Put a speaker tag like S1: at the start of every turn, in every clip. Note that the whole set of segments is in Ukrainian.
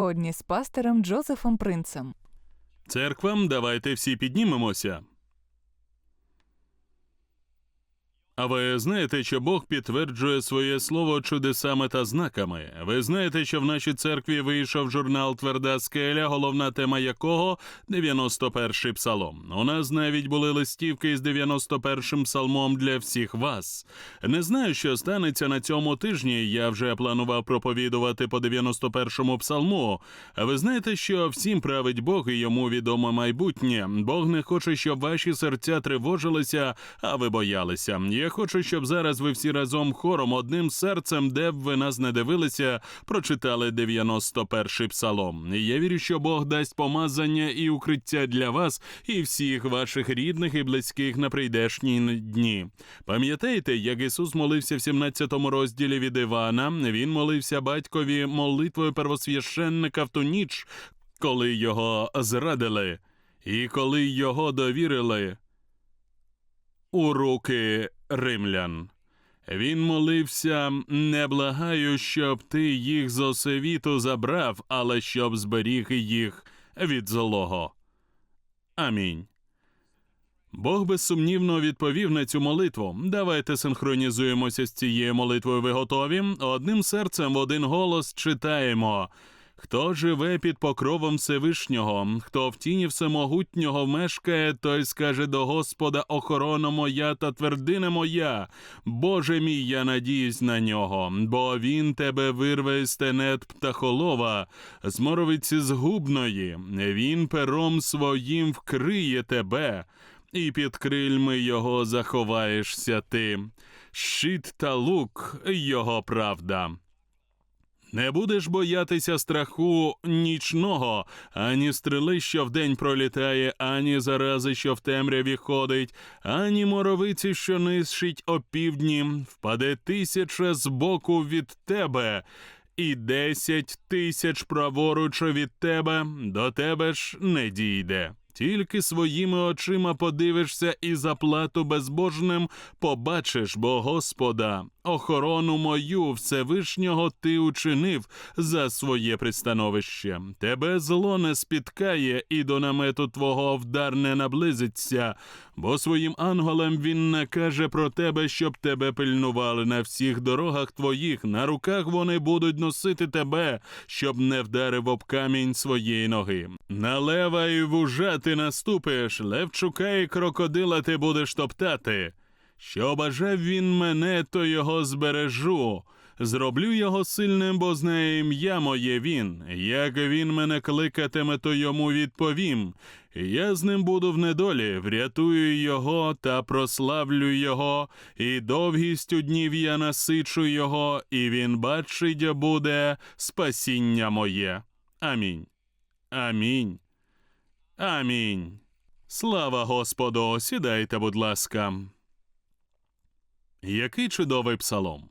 S1: Одні з пастором Джозефом Принцем.
S2: Церквам, давайте всі піднімемося. А ви знаєте, що Бог підтверджує своє слово чудесами та знаками. Ви знаєте, що в нашій церкві вийшов журнал Тверда скеля, головна тема якого 91-й псалом. У нас навіть були листівки з 91-м псалмом для всіх вас. Не знаю, що станеться на цьому тижні. Я вже планував проповідувати по 91-му псалму. А ви знаєте, що всім править Бог і йому відомо майбутнє. Бог не хоче, щоб ваші серця тривожилися, а ви боялися. Хочу, щоб зараз ви всі разом хором одним серцем, де б ви нас не дивилися, прочитали 91-й псалом. Я вірю, що Бог дасть помазання і укриття для вас і всіх ваших рідних і близьких на прийдешні дні. Пам'ятаєте, як Ісус молився в 17-му розділі від Івана? Він молився батькові молитвою первосвященника в ту ніч, коли його зрадили, і коли його довірили у руки римлян. Він молився, не благаю, щоб ти їх з освіту забрав, але щоб зберіг їх від злого. Амінь. Бог безсумнівно відповів на цю молитву. Давайте синхронізуємося з цією молитвою. Ви готові? Одним серцем в один голос читаємо. Хто живе під покровом Всевишнього, хто в тіні всемогутнього мешкає, той скаже до Господа охорона моя та твердина моя. Боже мій, я надіюсь на нього, бо він тебе вирве з тенет птахолова, з моровиці згубної, він пером своїм вкриє тебе. І під крильми його заховаєшся ти, щит та лук його правда. Не будеш боятися страху нічного, ані стріли, що вдень пролітає, ані зарази, що в темряві ходить, ані моровиці, що нищить опівдні, впаде тисяча збоку від тебе, і десять тисяч праворуч від тебе, до тебе ж не дійде. Тільки своїми очима подивишся і заплату безбожним побачиш, бо Господа, охорону мою Всевишнього ти учинив за своє пристановище. Тебе зло не спіткає, і до намету твого вдар не наблизиться, бо своїм ангелам він накаже про тебе, щоб тебе пильнували на всіх дорогах твоїх. На руках вони будуть носити тебе, щоб не вдарив об камінь своєї ноги. На лева і вужа ти наступиш, лев шукає крокодила, ти будеш топтати. Що бажав він мене, то його збережу. Зроблю його сильним, бо знає ім'я моє він. Як він мене кликатиме, то йому відповім. Я з ним буду в недолі, врятую його та прославлю його, і довгістю днів я насичу його, і він бачить буде спасіння моє. Амінь. Амінь. Амінь. Слава Господу, сідайте, будь ласка. Який чудовий псалом.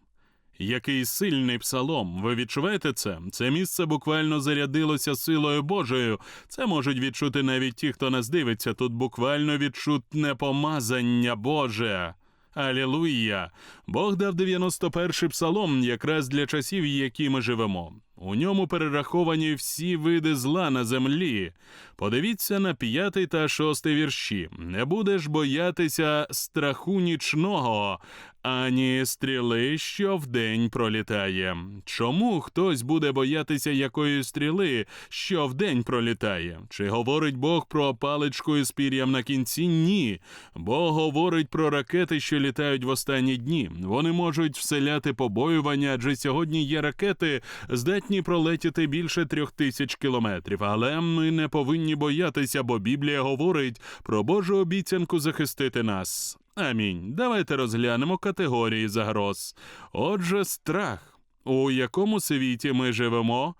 S2: Який сильний псалом. Ви відчуваєте це? Це місце буквально зарядилося силою Божою. Це можуть відчути навіть ті, хто нас дивиться. Тут буквально відчутне помазання Боже. Алілуя! Бог дав 91-й псалом якраз для часів, які ми живемо. У ньому перераховані всі види зла на землі. Подивіться на п'ятий та шостий вірші. Не будеш боятися страху нічного, ані стріли, що вдень пролітає. Чому хтось буде боятися якої стріли, що вдень пролітає? Чи говорить Бог про паличку із пір'ям на кінці? Ні. Бог говорить про ракети, що літають в останні дні. Вони можуть вселяти побоювання, адже сьогодні є ракети, здатні пролетіти більше трьох тисяч кілометрів. Але ми не повинні боятися, бо Біблія говорить про Божу обіцянку захистити нас. Амінь. Давайте розглянемо категорії загроз. Отже, страх. У якому світі ми живемо?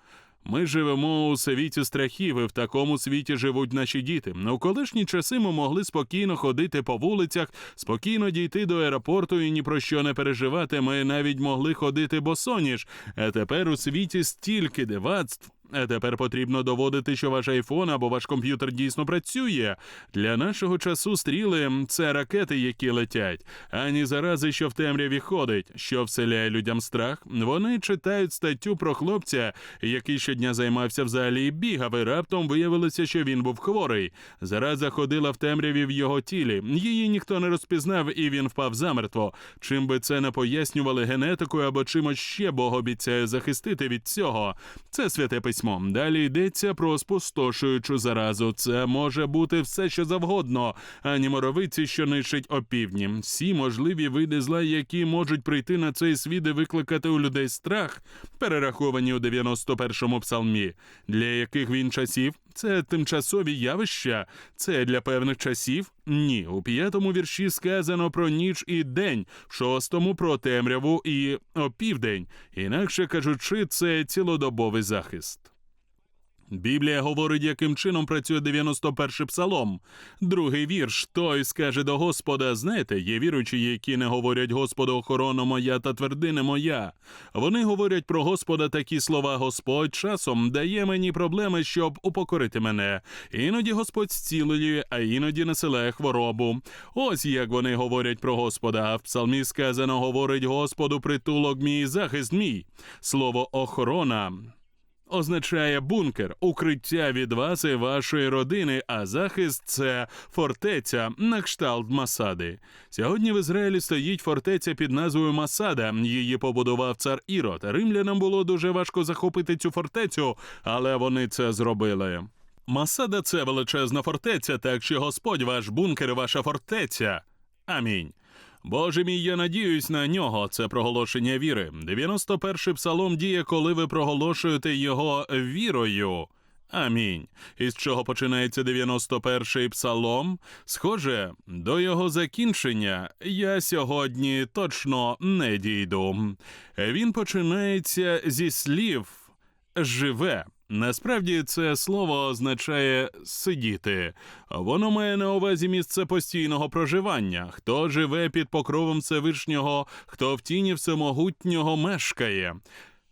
S2: Ми живемо у світі страхів, і в такому світі живуть наші діти. У колишні часи ми могли спокійно ходити по вулицях, спокійно дійти до аеропорту і ні про що не переживати. Ми навіть могли ходити босоніж. А тепер у світі стільки дивацтв. А тепер потрібно доводити, що ваш айфон або ваш комп'ютер дійсно працює. Для нашого часу стріли це ракети, які летять, ані зарази, що в темряві ходить, що вселяє людям страх. Вони читають статтю про хлопця, який щодня займався в залі і бігав, і раптом виявилося, що він був хворий. Зараза ходила в темряві в його тілі. Її ніхто не розпізнав, і він впав замертво. Чим би це не пояснювали генетикою або чимось ще Бог обіцяє захистити від цього. Це святе письмо. Далі йдеться про спустошуючу заразу. Це може бути все, що завгодно, ані моровиці, що нищить опівдні. Всі можливі види зла, які можуть прийти на цей світ і викликати у людей страх, перераховані у 91-му псалмі, для яких він часів. Це тимчасові явища, це для певних часів. Ні, у п'ятому вірші сказано про ніч і день, в шостому про темряву і опівдень. Інакше кажучи, це цілодобовий захист. Біблія говорить, яким чином працює 91-й псалом. Другий вірш. Той скаже до Господа: знаєте, є віручі, які не говорять Господу охорона моя та твердине моя. Вони говорять про Господа такі слова: Господь часом дає мені проблеми, щоб упокорити мене. Іноді Господь зцілює, а іноді насилає хворобу. Ось як вони говорять про Господа. А в псалмі сказано говорить Господу притулок мій, захист мій. Слово охорона означає бункер, укриття від вас і вашої родини, а захист це фортеця на кшталт Масади. Сьогодні в Ізраїлі стоїть фортеця під назвою Масада. Її побудував цар Ірод. Римлянам було дуже важко захопити цю фортецю, але вони це зробили. Масада це величезна фортеця, так що Господь ваш бункер, ваша фортеця. Амінь. Боже мій, я надіюсь на нього. Це проголошення віри. 91-й псалом діє, коли ви проголошуєте його вірою. Амінь. Із чого починається 91-й псалом? Схоже, до його закінчення я сьогодні точно не дійду. Він починається зі слів живе. Насправді це слово означає сидіти. Воно має на увазі місце постійного проживання. Хто живе під покровом Всевишнього, хто в тіні всемогутнього мешкає.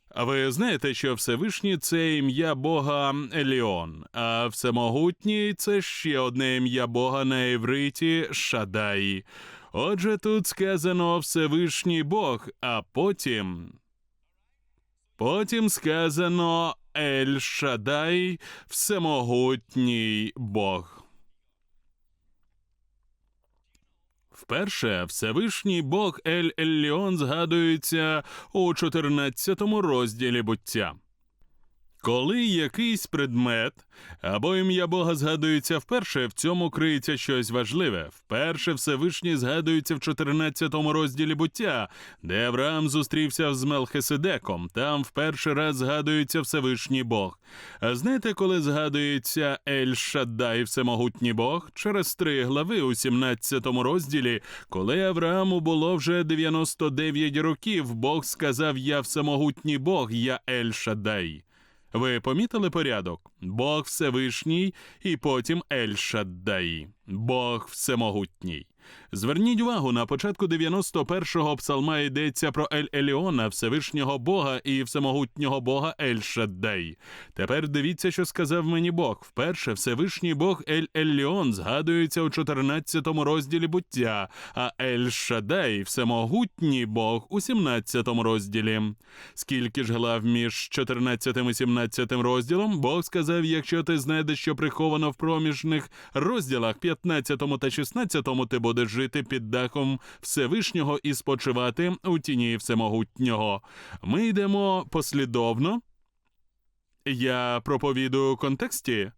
S2: А ви знаєте, що Всевишній це ім'я Бога Еліон, а Всемогутній це ще одне ім'я Бога на євриті Шадай. Отже, тут сказано Всевишній Бог, а потім. Потім сказано Ель Шадай, всемогутній Бог. Вперше Всевишній Бог Ель Елліон згадується у 14 розділі буття. Коли якийсь предмет або ім'я Бога згадується вперше, в цьому криється щось важливе. Вперше Всевишній згадується в 14 розділі буття, де Авраам зустрівся з Мелхиседеком. Там в перший раз згадується Всевишній Бог. А знаєте, коли згадується Ель Шаддай, Всемогутній Бог? Через три глави у 17 розділі, коли Аврааму було вже 99 років, Бог сказав: Я всемогутній Бог, я Ель Шаддай. Ви помітили порядок? Бог Всевишній і потім Ель Шаддаї. Бог Всемогутній. Зверніть увагу, на початку 91-го псалма йдеться про Ель Еліона, Всевишнього Бога і всемогутнього Бога Ель Шаддай. Тепер дивіться, що сказав мені Бог. Вперше Всевишній Бог Ель Еліон згадується у 14-му розділі буття, а Ель Шаддай, всемогутній Бог у 17-му розділі. Скільки ж глав між 14 і 17 розділом, Бог сказав: якщо ти знайдеш, що приховано в проміжних розділах 15 та 16, ти будеш жити під дахом Всевишнього і спочивати у тіні Всемогутнього. Ми йдемо послідовно. Я проповідую у контексті.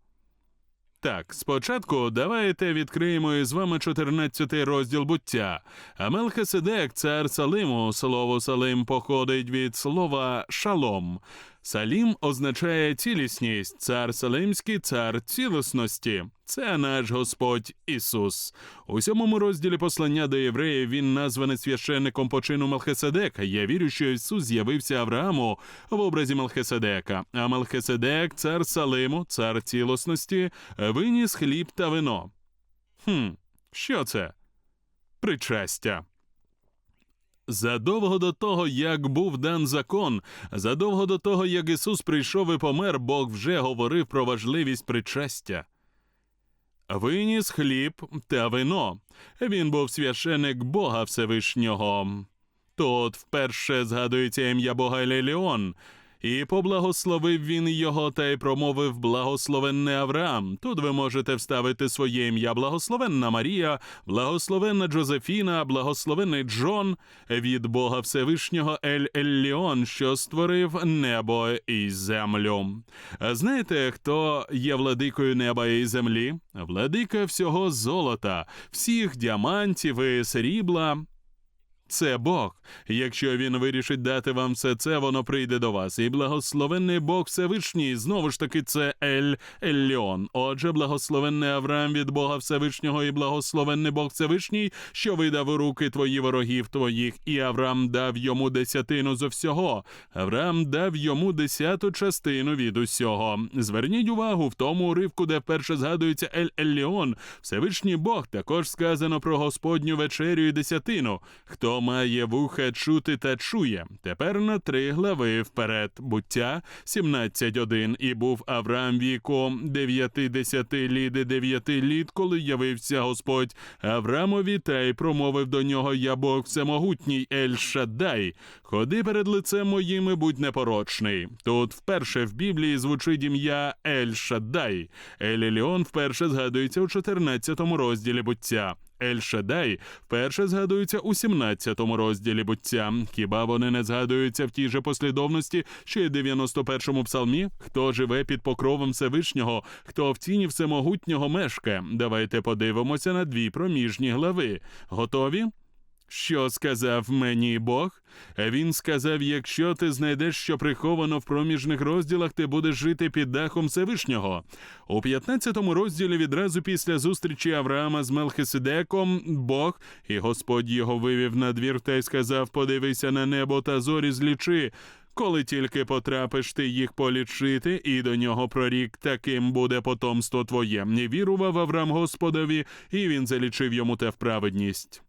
S2: Так, спочатку давайте відкриємо із вами 14 розділ буття. А Мелхиседек, цар Салиму, слово Салим походить від слова шалом. Салім означає цілісність, цар Салимський, цар цілісності. Це наш Господь Ісус. У сьомому розділі послання до євреїв він названий священником почину Мелхиседека. Я вірю, що Ісус з'явився Аврааму в образі Мелхиседека. А Мелхиседек, цар Салиму, цар цілісності, виніс хліб та вино. Хм, що це? Причастя. Задовго до того, як був дан закон, задовго до того, як Ісус прийшов і помер, Бог вже говорив про важливість причастя. Виніс хліб та вино. Він був священик Бога Всевишнього. Тут вперше згадується ім'я Бога Елеліон. І поблагословив він його та й промовив благословенне Авраам. Тут ви можете вставити своє ім'я благословенна Марія, благословенна Джозефіна, благословенний Джон від Бога Всевишнього Ель Елліон, що створив небо і землю. Знаєте, хто є владикою неба і землі? Владика всього золота, всіх діамантів і срібла. Це Бог. Якщо він вирішить дати вам все це, воно прийде до вас. І благословенний Бог Всевишній, знову ж таки, це Ель Елліон. Отже, благословенний Авраам від Бога Всевишнього і благословенний Бог Всевишній, що видав у руки твої ворогів твоїх, і Авраам дав йому десятину з всього. Авраам дав йому десяту частину від усього. Зверніть увагу в тому уривку, де вперше згадується Ель Елліон. Всевишній Бог також сказано про Господню вечерю і десятину. Хто має вуха чути та чує. Тепер на три глави вперед. Буття 17.1. І був Авраам віком 90 літ і 9 літ, коли явився Господь Аврамові та й промовив до нього Я Бог всемогутній Ель Шаддай. Ходи перед лицем моїм і будь непорочний. Тут вперше в Біблії звучить ім'я Ель Шаддай. Ель вперше згадується у 14 розділі буття. Ель Шадай вперше згадується у 17 розділі буття. Хіба вони не згадуються в тій же послідовності, що й в 91-му псалмі? Хто живе під покровом Всевишнього, хто в тіні всемогутнього мешкає? Давайте подивимося на дві проміжні глави. Готові? Що сказав мені Бог? Він сказав: якщо ти знайдеш, що приховано в проміжних розділах, ти будеш жити під дахом Всевишнього. У 15-му розділі відразу після зустрічі Авраама з Мелхиседеком Бог і Господь його вивів на двір та й сказав: Подивися на небо та зорі злічи. Коли тільки потрапиш ти їх полічити, і до нього прорік, таким буде потомство твоє. Не вірував Авраам Господові, і він залічив йому те вправедність.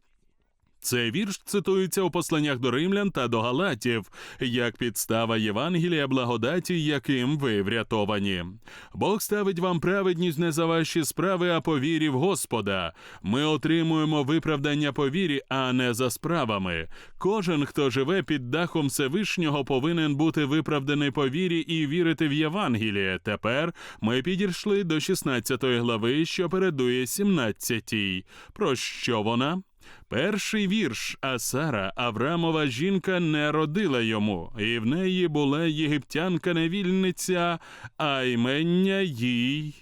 S2: Цей вірш цитується у посланнях до римлян та до галатів, як підстава Євангелія благодаті, яким ви врятовані. Бог ставить вам праведність не за ваші справи, а по вірі в Господа. Ми отримуємо виправдання по вірі, а не за справами. Кожен, хто живе під дахом Всевишнього, повинен бути виправданий по вірі і вірити в Євангеліє. Тепер ми підійшли до 16 глави, що передує 17. Про що вона? Перший вірш, а Сара, Аврамова жінка, не родила йому, і в неї була єгиптянка невільниця, а ймення їй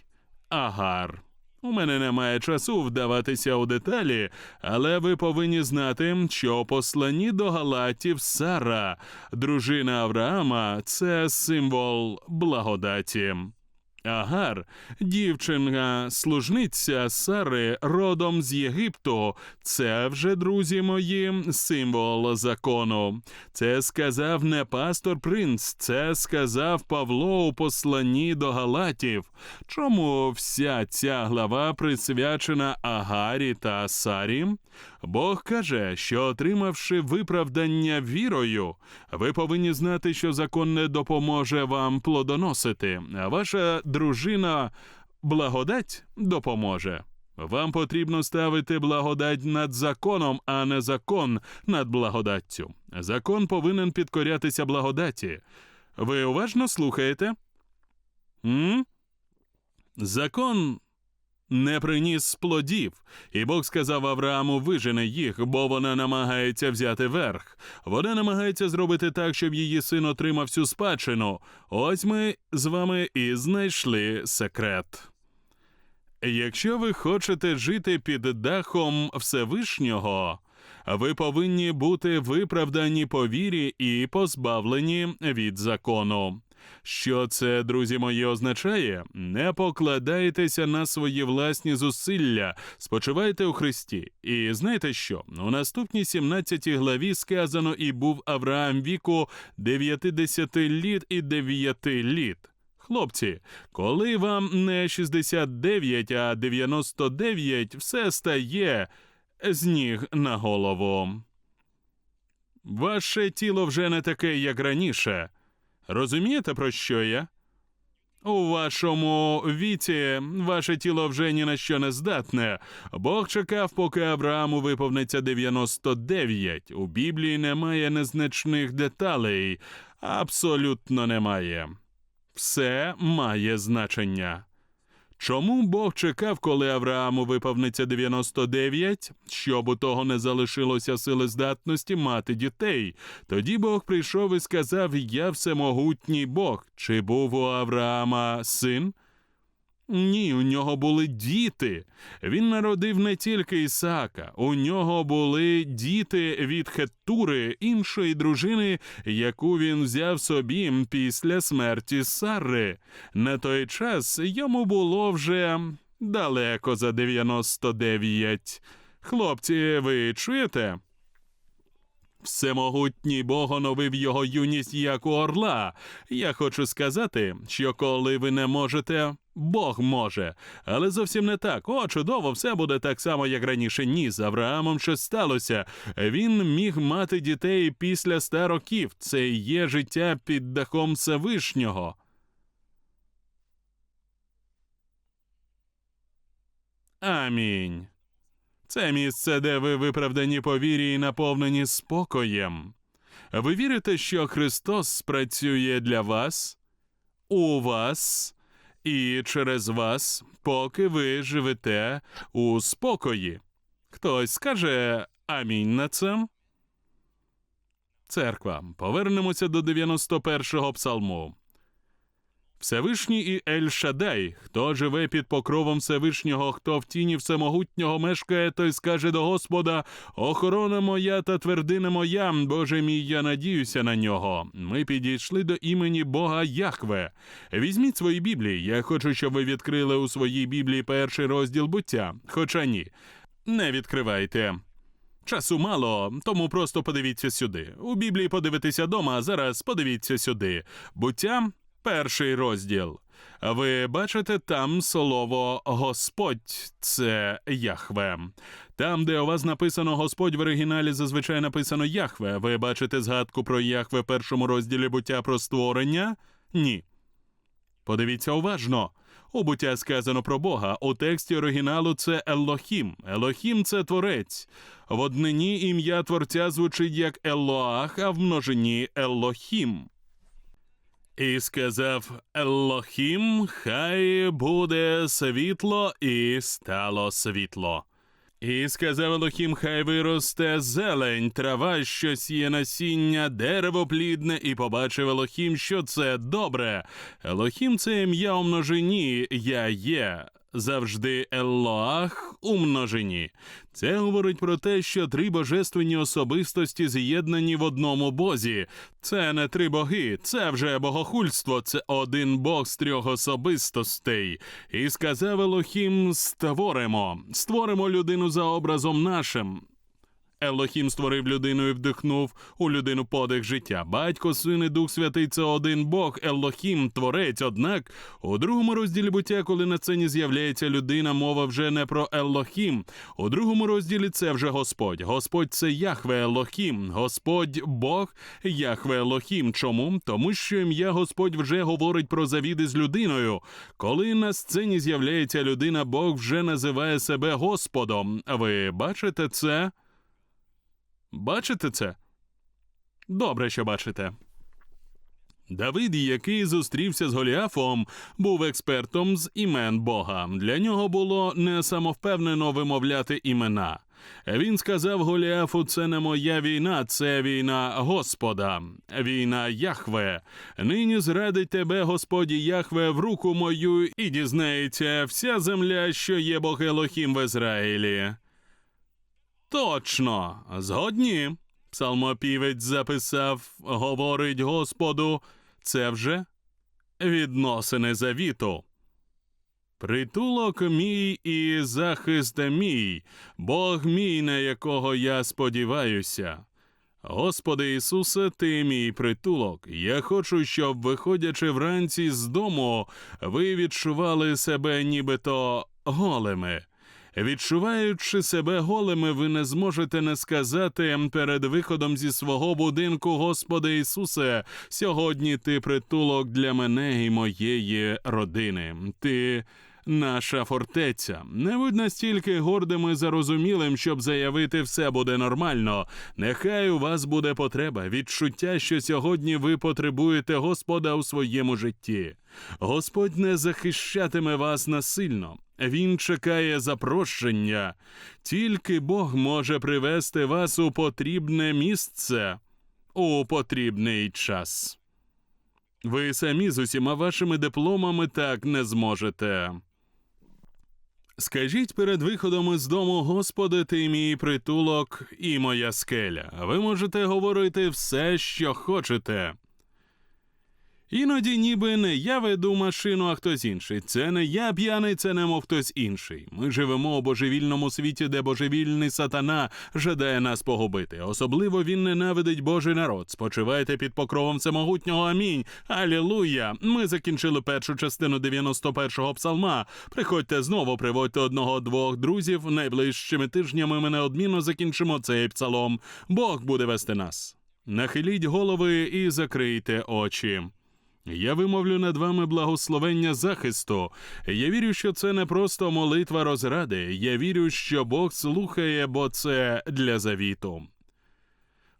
S2: Агар. У мене немає часу вдаватися у деталі, але ви повинні знати, що у посланні до Галатів Сара, дружина Авраама, це символ благодаті. Агар, дівчинка, служниця Сари, родом з Єгипту. Це вже, друзі мої, символ закону. Це сказав не пастор принц, це сказав Павло у посланні до Галатів. Чому вся ця глава присвячена Агарі та Сарі? Бог каже, що отримавши виправдання вірою, ви повинні знати, що закон не допоможе вам плодоносити, а ваша дружина благодать допоможе. Вам потрібно ставити благодать над законом, а не закон над благодаттю. Закон повинен підкорятися благодаті. Ви уважно слухаєте? М? Закон не приніс плодів, і Бог сказав Аврааму вижене їх, бо вона намагається взяти верх. Вона намагається зробити так, щоб її син отримав цю спадщину. Ось ми з вами і знайшли секрет. Якщо ви хочете жити під дахом Всевишнього, ви повинні бути виправдані по вірі і позбавлені від закону. Що це, друзі мої, означає? Не покладайтеся на свої власні зусилля, спочивайте у Христі. І знаєте що? У наступній 17 главі сказано і був Авраам віку 90 літ і 9 літ. Хлопці, коли вам не 69, а 99, все стає з ніг на голову. Ваше тіло вже не таке, як раніше. Розумієте, про що я? У вашому віці ваше тіло вже ні на що не здатне. Бог чекав, поки Аврааму виповниться 99. У Біблії немає незначних деталей. Абсолютно немає. Все має значення. Чому Бог чекав, коли Аврааму виповниться 99, щоб у того не залишилося сили здатності мати дітей? Тоді Бог прийшов і сказав: Я всемогутній Бог. Чи був у Авраама син? Ні, у нього були діти. Він народив не тільки Ісаака, у нього були діти від Хеттури, іншої дружини, яку він взяв собі після смерті Сарри. На той час йому було вже далеко за 99. Хлопці, ви чуєте? Всемогутній Бог оновив його юність як у орла. Я хочу сказати, що коли ви не можете, Бог може. Але зовсім не так. О, чудово, все буде так само, як раніше. Ні, з Авраамом щось сталося. Він міг мати дітей після ста років. Це є життя під дахом Всевишнього. Амінь. Це місце, де ви виправдані по вірі і наповнені спокоєм. Ви вірите, що Христос спрацює для вас, у вас і через вас, поки ви живете у спокої. Хтось скаже амінь на це? Церква. Повернемося до 91-го псалму. Всевишній і Ель Шадай, хто живе під покровом Всевишнього, хто в тіні всемогутнього мешкає, той скаже до Господа: Охорона моя та твердина моя, Боже мій, я надіюся на нього. Ми підійшли до імені Бога Яхве. Візьміть свої біблії. Я хочу, щоб ви відкрили у своїй біблії перший розділ буття. Хоча ні, не відкривайте. Часу мало, тому просто подивіться сюди. У Біблії подивитися дома, а зараз подивіться сюди. Буття Перший розділ. Ви бачите там слово Господь, це Яхве. Там, де у вас написано Господь в оригіналі, зазвичай написано Яхве. Ви бачите згадку про Яхве в першому розділі буття про створення? Ні. Подивіться уважно. У буття сказано про Бога. У тексті оригіналу це Елохім. Елохім це творець. В однині ім'я творця звучить як Елоах, а в множині Елохім. І сказав Елохім, хай буде світло, і стало світло. І сказав Елохім, хай виросте зелень, трава, що сіє насіння, дерево плідне, і побачив Елохім, що це добре. Елохім це ім'я у множині, я є. Завжди Еллоах у множині. Це говорить про те, що три божественні особистості з'єднані в одному бозі. Це не три боги, це вже богохульство, це один бог з трьох особистостей. І сказав Елохім: створимо, створимо людину за образом нашим. Елохім створив людину і вдихнув у людину подих життя. Батько, син і Дух Святий це один Бог, Елохім, творець. Однак у другому розділі буття, коли на сцені з'являється людина, мова вже не про Елохім. У другому розділі це вже Господь. Господь це Яхве Елохім. Господь Бог, Яхве Елохім. Чому? Тому що ім'я Господь вже говорить про завіди з людиною. Коли на сцені з'являється людина, Бог вже називає себе Господом. Ви бачите це? Бачите це? Добре, що бачите. Давид, який зустрівся з Голіафом, був експертом з імен Бога. Для нього було не самовпевнено вимовляти імена. Він сказав Голіафу: це не моя війна, це війна Господа, війна Яхве. Нині зрадить тебе, Господі Яхве, в руку мою, і дізнається вся земля, що є Бог Елохім в Ізраїлі. Точно, згодні. Псалмопівець записав, говорить Господу, це вже відносини завіту. Притулок мій і захист мій, Бог мій, на якого я сподіваюся. Господи Ісусе, ти мій притулок. Я хочу, щоб, виходячи вранці з дому, ви відчували себе нібито голими. Відчуваючи себе голими, ви не зможете не сказати перед виходом зі свого будинку, Господи Ісусе, сьогодні ти притулок для мене і моєї родини. Ти наша фортеця. Не будь настільки гордим і зарозумілим, щоб заявити все буде нормально. Нехай у вас буде потреба, відчуття, що сьогодні ви потребуєте Господа у своєму житті. Господь не захищатиме вас насильно. Він чекає запрошення. Тільки Бог може привести вас у потрібне місце у потрібний час. Ви самі з усіма вашими дипломами так не зможете. Скажіть перед виходом із дому, Господи, ти мій притулок і моя скеля. Ви можете говорити все, що хочете. Іноді ніби не я веду машину, а хтось інший. Це не я п'яний, це немов хтось інший. Ми живемо у божевільному світі, де божевільний сатана жадає нас погубити. Особливо він ненавидить Божий народ. Спочивайте під покровом всемогутнього. Амінь. Алілуя. Ми закінчили першу частину 91-го псалма. Приходьте знову, приводьте одного-двох друзів. Найближчими тижнями ми неодмінно закінчимо цей псалом. Бог буде вести нас. Нахиліть голови і закрийте очі. Я вимовлю над вами благословення захисту. Я вірю, що це не просто молитва розради. Я вірю, що Бог слухає, бо це для завіту.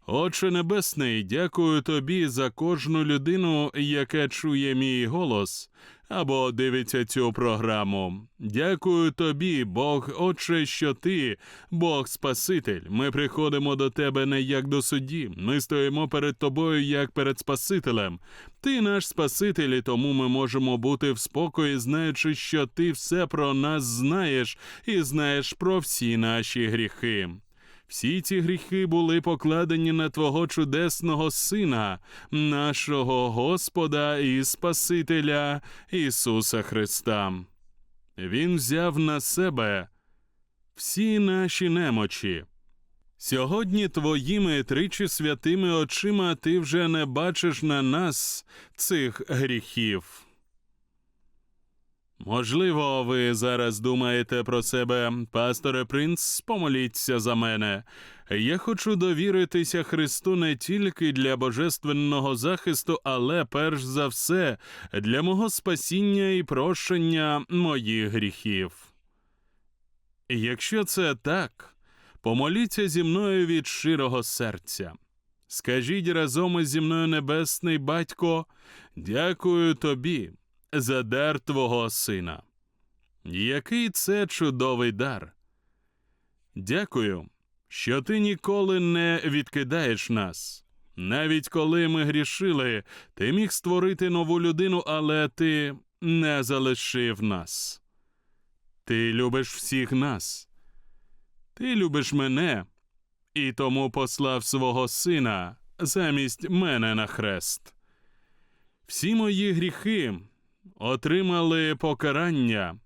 S2: Отче Небесний, дякую тобі за кожну людину, яка чує мій голос або дивиться цю програму. Дякую тобі, Бог, Отче, що ти, Бог Спаситель. Ми приходимо до тебе не як до судді. Ми стоїмо перед тобою як перед Спасителем. Ти наш Спаситель, і тому ми можемо бути в спокої, знаючи, що ти все про нас знаєш і знаєш про всі наші гріхи. Всі ці гріхи були покладені на Твого чудесного Сина, нашого Господа і Спасителя Ісуса Христа. Він взяв на себе всі наші немочі. Сьогодні твоїми тричі святими очима ти вже не бачиш на нас цих гріхів. Можливо, ви зараз думаєте про себе, пасторе принц, помоліться за мене. Я хочу довіритися Христу не тільки для божественного захисту, але перш за все для мого спасіння і прощення моїх гріхів. Якщо це так, помоліться зі мною від щирого серця. Скажіть разом із зі мною, Небесний Батько, дякую тобі за дар Твого Сина. Який це чудовий дар. Дякую, що ти ніколи не відкидаєш нас. Навіть коли ми грішили, ти міг створити нову людину, але ти не залишив нас. Ти любиш всіх нас. Ти любиш мене і тому послав свого сина замість мене на хрест. Всі мої гріхи отримали покарання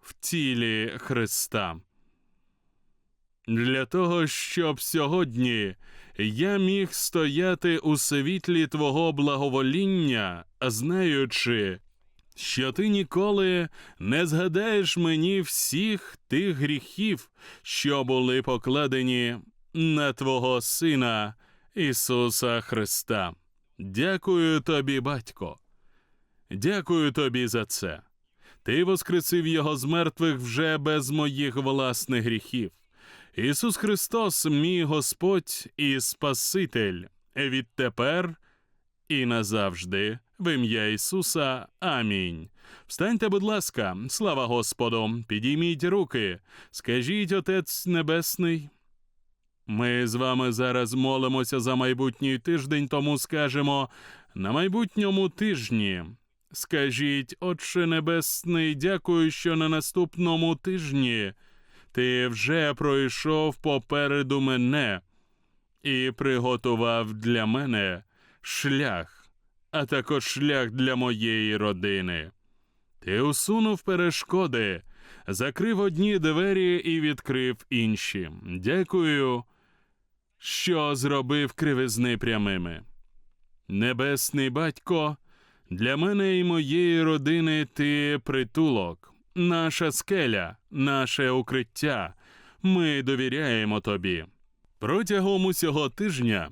S2: в тілі Христа. Для того, щоб сьогодні я міг стояти у світлі Твого благовоління, знаючи, що ти ніколи не згадаєш мені всіх тих гріхів, що були покладені на Твого Сина Ісуса Христа. Дякую тобі, батько. Дякую тобі за це. Ти воскресив його з мертвих вже без моїх власних гріхів. Ісус Христос, мій Господь і Спаситель, відтепер і назавжди, в ім'я Ісуса. Амінь. Встаньте, будь ласка, слава Господу, підійміть руки, скажіть, Отець Небесний. Ми з вами зараз молимося за майбутній тиждень, тому скажемо на майбутньому тижні. Скажіть, Отче Небесний, дякую, що на наступному тижні ти вже пройшов попереду мене і приготував для мене шлях, а також шлях для моєї родини. Ти усунув перешкоди, закрив одні двері і відкрив інші. Дякую, що зробив кривизни прямими. Небесний батько. Для мене і моєї родини ти притулок, наша скеля, наше укриття. Ми довіряємо тобі. Протягом усього тижня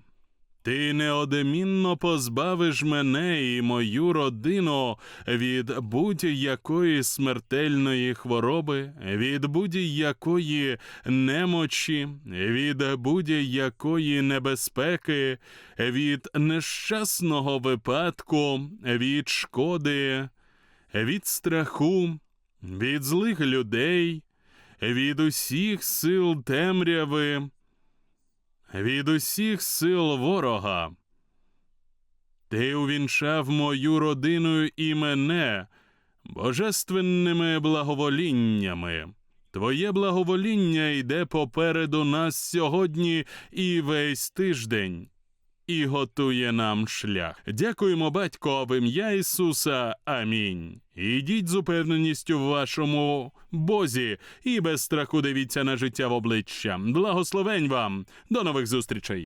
S2: ти неодмінно позбавиш мене і мою родину від будь-якої смертельної хвороби, від будь-якої немочі, від будь-якої небезпеки, від нещасного випадку, від шкоди, від страху, від злих людей, від усіх сил темряви від усіх сил ворога. Ти увінчав мою родину і мене божественними благоволіннями. Твоє благовоління йде попереду нас сьогодні і весь тиждень, і готує нам шлях. Дякуємо, батько, в ім'я Ісуса. Амінь. Ідіть з упевненістю в вашому Бозі і без страху дивіться на життя в обличчя. Благословень вам. До нових зустрічей.